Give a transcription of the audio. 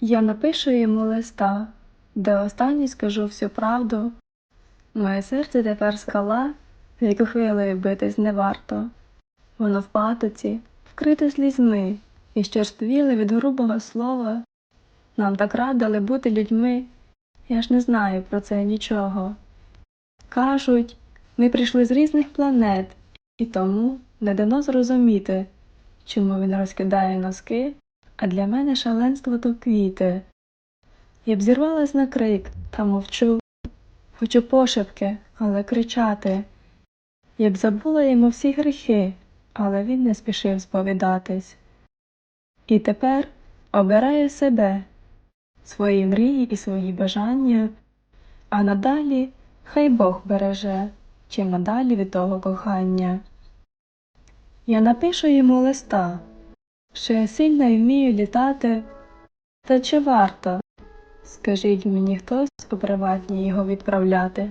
Я напишу йому листа, де останній скажу всю правду. Моє серце тепер скала, яку хвилею битись не варто. Воно в патоці, вкрите слізьми, і щерствіле від грубого слова. Нам так радили бути людьми, я ж не знаю про це нічого. Кажуть, ми прийшли з різних планет, і тому не дано зрозуміти, чому він розкидає носки, а для мене шаленство то квіти. Я б зірвалась на крик та мовчу. Хочу пошепки, але кричати. Я б забула йому всі гріхи, але він не спішив сповідатись. І тепер обираю себе, свої мрії і свої бажання, а надалі хай Бог береже, чим надалі від того кохання. Я напишу йому листа, що я сильно вмію літати, та чи варто? Скажіть мені хтось у приватні його відправляти.